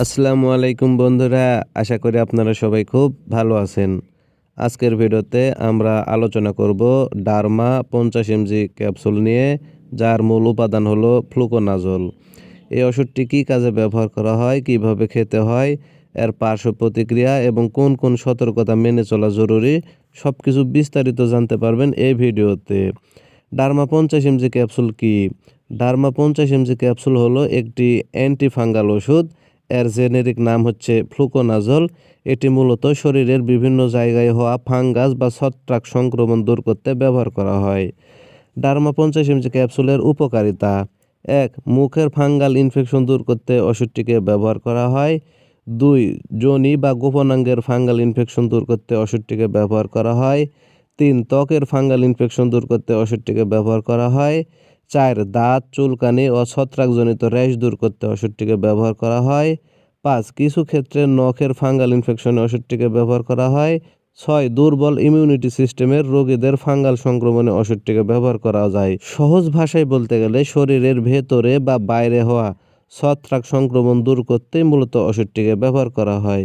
আসসালামু আলাইকুম বন্ধুরা, আশা করি আপনারা সবাই খুব ভালো আছেন। আজকের ভিডিওতে আমরা আলোচনা করব ডারমা পঞ্চাশ এমজি ক্যাপসুল নিয়ে, যার মূল উপাদান হলো ফ্লুকোনাজল। এই ওষুধটি কী কাজে ব্যবহার করা হয়, কীভাবে খেতে হয়, এর পার্শ্ব প্রতিক্রিয়া এবং কোন কোন সতর্কতা মেনে চলা জরুরি সব কিছু বিস্তারিত জানতে পারবেন এই ভিডিওতে। ডারমা পঞ্চাশ এমজি ক্যাপসুল কি? ডারমা পঞ্চাশ এমজি ক্যাপসুল হলো একটি অ্যান্টিফাঙ্গাল ওষুধ এর জেনেরিক নাম হচ্ছে ফ্লুকোনাজল। এটি মূলত শরীরের বিভিন্ন জায়গায় হওয়া ফাঙ্গাস বা ছত্রাক সংক্রমণ দূর করতে ব্যবহার করা হয়। ডার্মা পঞ্চাশ এমজি ক্যাপসুলের উপকারিতা। এক, মুখের ফাঙ্গাল ইনফেকশন দূর করতে ওষুধটিকে ব্যবহার করা হয়। দুই যোনি বা গোপনাঙ্গের ফাঙ্গাল ইনফেকশন দূর করতে ওষুধটিকে ব্যবহার করা হয়। তিন, ত্বকের ফাঙ্গাল ইনফেকশন দূর করতে ওষুধটিকে ব্যবহার করা হয়। চার দাঁত, চুলকানি ও ছত্রাকজনিত র্যাশ দূর করতে ওষুধটিকে ব্যবহার করা হয়। পাঁচ, কিছু ক্ষেত্রে নখের ফাঙ্গাল ইনফেকশনে ওষুধটিকে ব্যবহার করা হয়। ছয়, দুর্বল ইমিউনিটি সিস্টেমের রোগীদের ফাঙ্গাল সংক্রমণে ওষুধটিকে ব্যবহার করা যায়। সহজ ভাষায় বলতে গেলে শরীরের ভেতরে বা বাইরে হওয়া ছত্রাক সংক্রমণ দূর করতে মূলত ওষুধটিকে ব্যবহার করা হয়।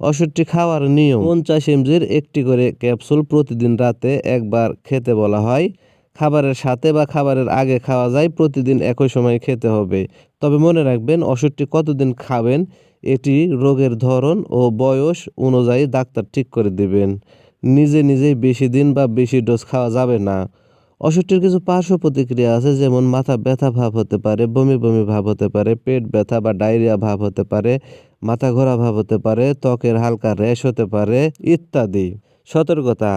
ওষুধটি খাওয়ার নিয়ম পঞ্চাশ এমজির একটি করে ক্যাপসুল প্রতিদিন রাতে একবার খেতে বলা হয়। খাবারের সাথে বা খাবারের আগে খাওয়া যায়, প্রতিদিন একই সময় খেতে হবে। তবে মনে রাখবেন, ওষুধটি কতদিন খাবেন, এটি রোগের ধরন ও বয়স অনুযায়ী ডাক্তার ঠিক করে দেবেন। নিজে নিজেই বেশি দিন বা বেশি ডোজ খাওয়া যাবে না। ওষুধটির কিছু পার্শ্ব প্রতিক্রিয়া আছে, যেমন মাথা ব্যথা ভাব হতে পারে, বমি বমি ভাব হতে পারে, পেট ব্যথা বা ডায়রিয়া ভাব হতে পারে, মাথা ঘোরা ভাব হতে পারে, ত্বকের হালকা র্যাশ হতে পারে, ইত্যাদি। সতর্কতা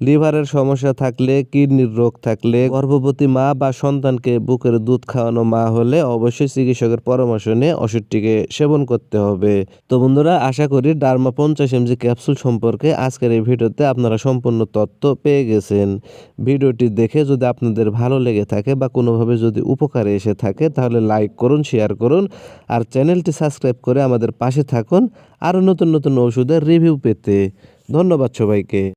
লিভারের সমস্যা থাকলে, কিডনির রোগ থাকলে, গর্ভবতী মা বা সন্তানকে বুকের দুধ খাওয়ানো মা হলে অবশ্যই চিকিৎসকের পরামর্শ নিয়ে ওষুধটিকে সেবন করতে হবে। তো বন্ধুরা, আশা করি ডার্মা পঞ্চাশ এমজি ক্যাপসুল সম্পর্কে আজকের এই ভিডিওতে আপনারা সম্পূর্ণ তথ্য পেয়ে গেছেন। ভিডিওটি দেখে যদি আপনাদের ভালো লেগে থাকে বা কোনোভাবে যদি উপকারে এসে থাকে, তাহলে লাইক করুন, শেয়ার করুন আর চ্যানেলটি সাবস্ক্রাইব করে আমাদের পাশে থাকুন। আরও নতুন নতুন ওষুধের রিভিউ পেতে। ধন্যবাদ সবাইকে।